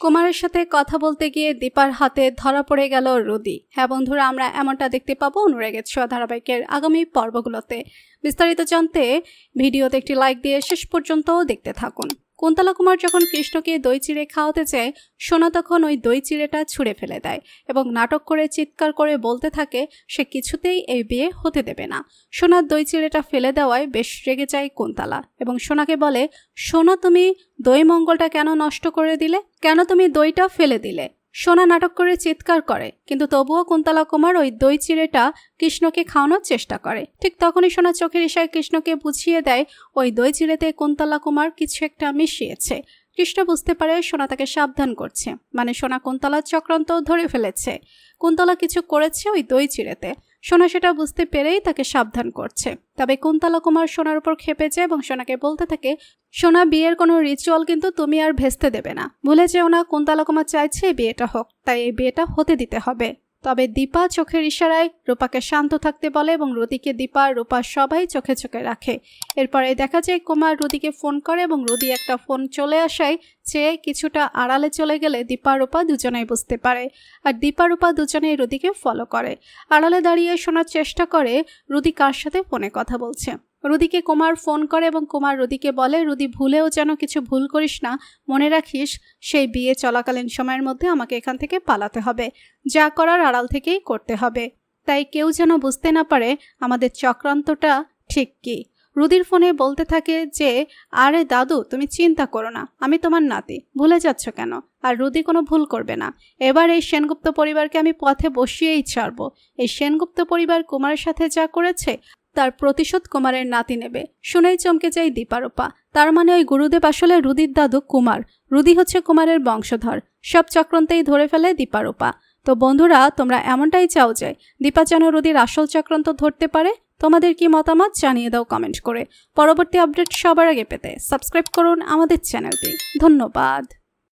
কুমারের সাথে কথা বলতে গিয়ে দীপার হাতে ধরা পড়ে গেল রুদি। হ্যাঁ বন্ধুরা, আমরা এমনটা দেখতে পাবো অনুরাগের ছোঁয়া ধারাবাহিকের আগামী পর্বগুলোতে। বিস্তারিত জানতে ভিডিওতে একটি লাইক দিয়ে শেষ পর্যন্ত দেখতে থাকুন। কুন্তলা কুমার যখন কৃষ্ণকে দই চিড়ে খাওয়াতে চায়, সোনা তখন ওই দই চিড়েটা ছুঁড়ে ফেলে দেয় এবং নাটক করে চিৎকার করে বলতে থাকে, সে কিছুতেই এই বিয়ে হতে দেবে না। সোনার দই চিড়েটা ফেলে দেওয়ায় বেশ রেগে যায় কুন্তলা এবং সোনাকে বলে, সোনা, তুমি দই মঙ্গলটা কেন নষ্ট করে দিলে? কেন তুমি দইটা ফেলে দিলে? সোনা নাটক করে চিৎকার করে, কিন্তু তবুও কুন্তলা কুমার ওই দই চিড়েটা কৃষ্ণকে খাওয়ানোর চেষ্টা করে। ঠিক তখনই সোনা চোখের ইশায় কৃষ্ণকে বুঝিয়ে দেয়, ওই দই চিড়েতে কুন্তলা কুমার কিছু একটা মিশিয়েছে। কৃষ্ণ বুঝতে পারে সোনা তাকে সাবধান করছে মানে সোনা কুন্তলার চক্রান্ত ধরে ফেলেছে। কুন্তলা কিছু করেছে ওই দই চিড়েতে সোনা সেটা বুঝতে পেরেই তাকে সাবধান করছে। তবে কুন্তলা কুমার সোনার উপর খেপে যায় এবং সোনাকে বলতে থাকে, সোনা, বিয়ের কোনো রিচুয়াল কিন্তু তুমি আর ভেস্তে দেবে না। ভুলে যেও না, কুন্তলা কুমার চাইছে বিয়েটা হোক, তাই এই বিয়েটা হতে দিতে হবে। তবে দীপা চোখের ইশারায় রূপাকে শান্ত থাকতে বলে এবং রুদিকে দীপা, রূপা সবাই চোখে চোখে রাখে। এরপরে দেখা যায় কুমার রুদিকে ফোন করে এবং রুদি একটা ফোন চলে আসায় চেয়ে কিছুটা আড়ালে চলে গেলে দীপা, রূপা দুজনেই বুঝতে পারে। আর দীপা, রূপা দুজনেই রুদিকে ফলো করে। আড়ালে দাঁড়িয়ে শোনার চেষ্টা করে, রুদি কার সাথে ফোনে কথা বলছে। রুদিকে কুমার ফোন করে এবং কুমার রুদিকে বলে, রুদি, ভুলেও যেন কিছু ভুল করিস না। মনে রাখিস, সেই বিয়ে চলাকালীন সময়ের মধ্যে আমাকে এখান থেকে পালাতে হবে। যা করার আড়াল থেকেই করতে হবে। তাই কেউ যেন বুঝতে না পারে আমাদের চক্রান্তটা ঠিক কি। রুদির ফোনে বলতে থাকে যে, আরে দাদু, তুমি চিন্তা করো না। আমি তোমার নাতি। ভুলে যাচ্ছ কেন? আর রুদি কোনো ভুল করবে না। এবার এই সেনগুপ্ত পরিবারকে আমি পথে বসিয়েই ছাড়বো। এই সেনগুপ্ত পরিবার কুমারের সাথে যা করেছে তার প্রতিশোধ কুমারের নাতি নেবে। শুনেই চমকে যায় দীপারূপা। তার মানে ওই গুরুদেব আসলে রুদির দাদু কুমার। রুদি হচ্ছে কুমারের বংশধর। সব চক্রান্তেই ধরে ফেলে দীপারূপা। তো বন্ধুরা, তোমরা এমনটাই চাও যে, দীপা যেন রুদির আসল চক্রান্ত ধরতে পারে? তোমাদের কি মতামত জানিয়ে দাও কমেন্ট করে। পরবর্তী আপডেট সবার আগে পেতে সাবস্ক্রাইব করুন আমাদের চ্যানেলটি। ধন্যবাদ।